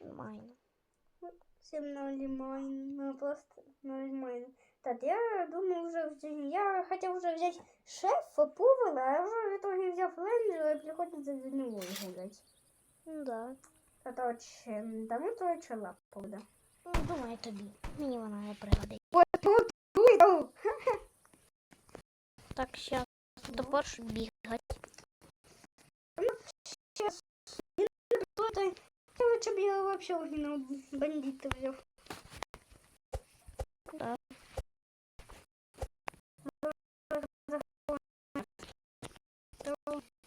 Майн. Всем ноли майн. Просто ноли майн. Так, я думал уже взять... Я хотел уже взять шефа, повара, а уже в итоге взял Лэнджела и приходится за него гулять. Ну да. Это очень... там то чи лапу, да? Ну, думаю, тобі. Мені вона не пригодить. Так, сейчас. Тепер бігати. Кто-то. Бы я вообще original бандита взял. Да.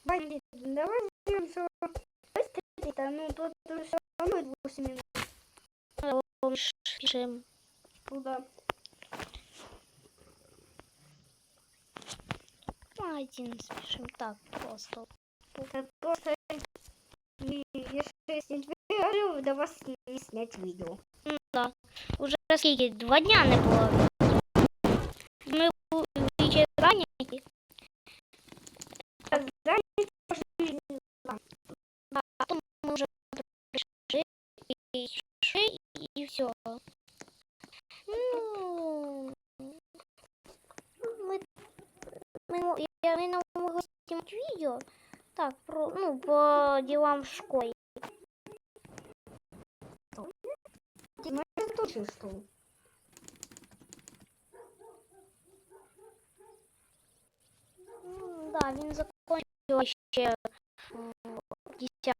Бандит, давай сделаем все. Быстрее-то, ну тут все равно 8 минут. Пішим. Туда. Один спішим. Так, просто. Это просто и если не говорю, до вас не снять видео. Ну, да. Уже скільки? Два дня не було. Ми у вічі зайняті. Занять тоже А потім ми вже прийшли і йшли, і все. Ну, ми, ми, я не могла знімати відео. Так, про, ну, по ділам в школі. Ну, да, він закончив ще в 10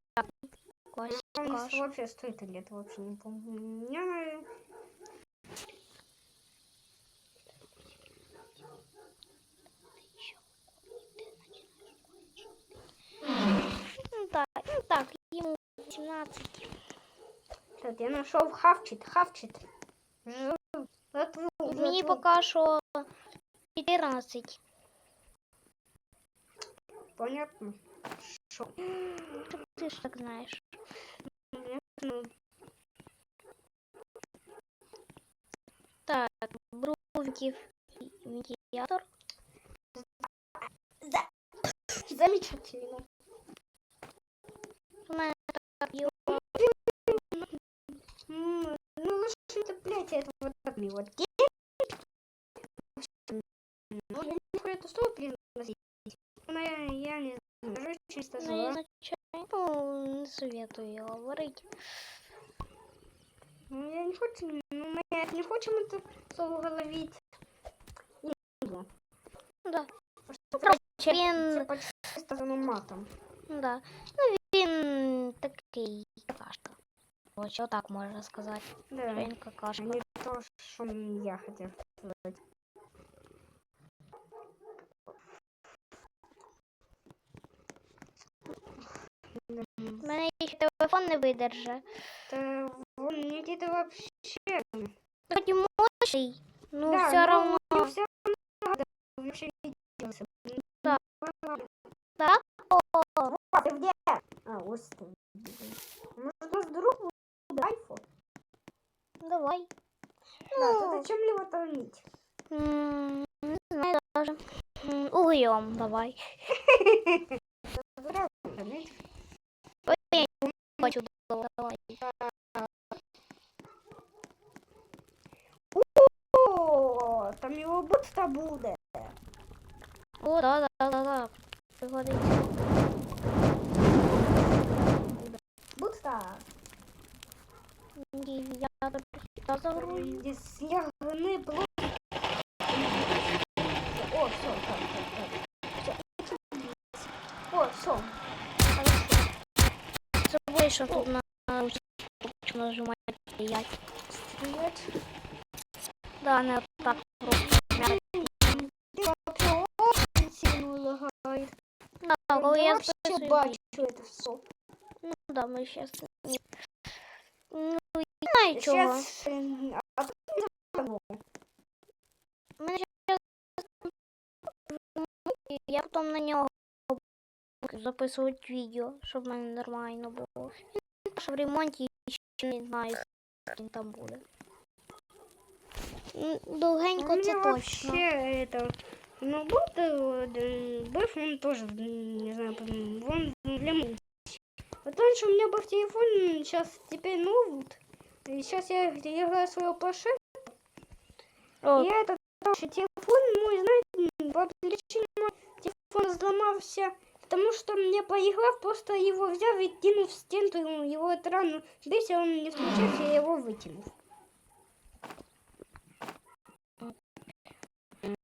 класі. Он вообще стоит это вообще не помню. Ну, так, ну, так, йому 18. Так, я нашел хавчит, хавчит. Жив. Жатву, Мені жатву. поки що 14. Понятно. Шо? Так ти ж так знаєш. Понятно. Так, Бруньків медіатор. Замечательно. У мене так є. это, блядь, это вот так мне вот. Ну, я не знаю, это стоит приносить. Ну, я, я не знаю. Уже чисто Ну, зла. ізначально ну, не советую говорити. Ну, я не хочу, ну, мы не хотим это слово ловить. Не буду. Ну, да. Просто Короче, Це він, почти сказано матом. да. Ну, він такий какашка. Ось отак можна сказати. Да. Він какашка. Не то, что я хотел сказать. У мене ще телефон не видержи. Да, вон, мне где-то вообще... Хоч і мощний, ну Да, все но равно. всё равно вообще виделся. Да. Ладно. Так? О, А, ты где? А, господи. Может, у нас друг будет айфон? давай. Да, Ну. то зачем его? М, Не знаю даже. М, Углем давай. Ой, я не хочу давай. О, там его будто будет. О, да, да, да, да. Пригодиться. Будто. Я тут загрузю. Здесь ягоды блоки. О, все, так, так, так. О, все. Забудь, що тут на ручку нажимати стоять. Стрелять. Да, не так просто. Да, коли Я вообще бачу это все. Ну да, ми сейчас. Не знаю чого. Сейчас... А тут не забыл. Мене щас- Я потім на нього записувати відео, щоб в мене нормально було. Що в ремонті ще не знаю, як він там буде. М, Довгенько У це меня точно. вообще это... Ну, был бэф, он тоже, м, не знаю, по-моему, он для мультики. Вот раньше у меня был телефон, сейчас теперь ноут. И сейчас я играю своего. О, И этот короче, телефон мой, знаете, по причине телефон взломался, потому что мне поиграв, просто его взял и кинул в стену, его экран сбился, он не включается, я его вытянул.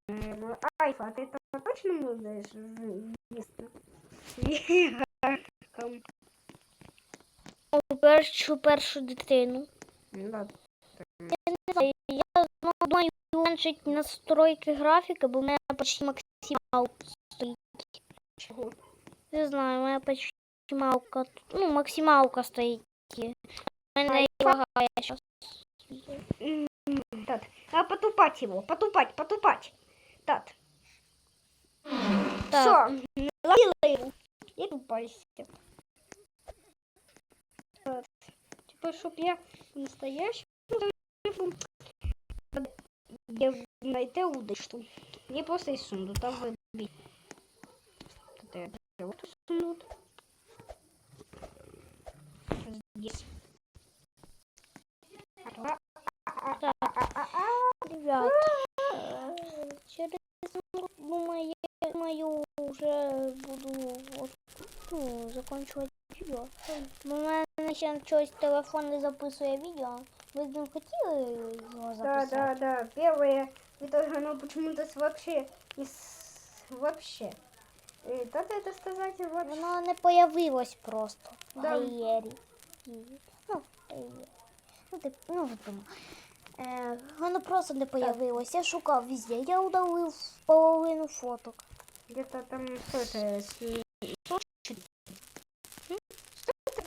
М, Альфа, а ты это точно можешь Ем, першу першу дитину. Да. Я не знаю, я ну, думаю уменьшить настройки графіки, бо в мене почти максималка стоїть. Чого? Не знаю, у мене почти максималка. Ну, максималка стоїть. У мене і лагає зараз. М, Так, а потупать его, потупать, потупать. Так. Так. Все, наловила его. И тупайся. Типа, чтоб я настоящий я найти удочку. Я просто и сунду, там выбить. Вот сунут. Здесь. Ребят, через думаю, думаю, вже буду от, ну, закінчувати відео. У мене ще щось телефон не записує відео. Ви б не хотіли його Да, записати? да, да. Первое, это оно почему-то с вообще из вообще. Э, Как это сказать вообще? Воно не появилось просто в Да. галереї. Ну, галереї. ну, тип, ну, ви поняли. Е, воно просто не появилось. Я шукав везде. Я удалив половину фоток. Где-то там что это? с- М?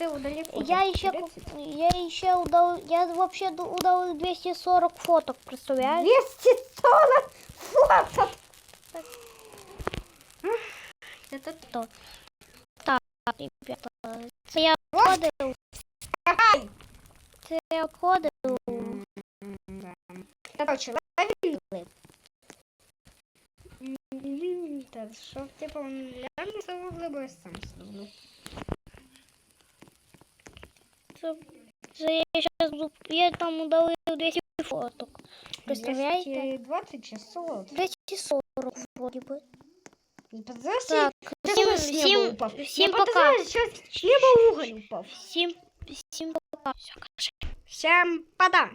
Удалил? Я еще, я еще удал, я вообще удалил 240 фоток, представляешь? 240 фото! Это То. Так, ребята, я це я. Да. Короче, ловили. Чтоб типа он реально самого бы сам сразу. Це я сейчас я там удалив 200 фоток. Представляете? 20 часов. 240 вроде бы. Подожди, Так, всем, всем, всем, упал. всем Я пока. сейчас с неба уголь упал. Всем, всем пока. Все, Всем пока.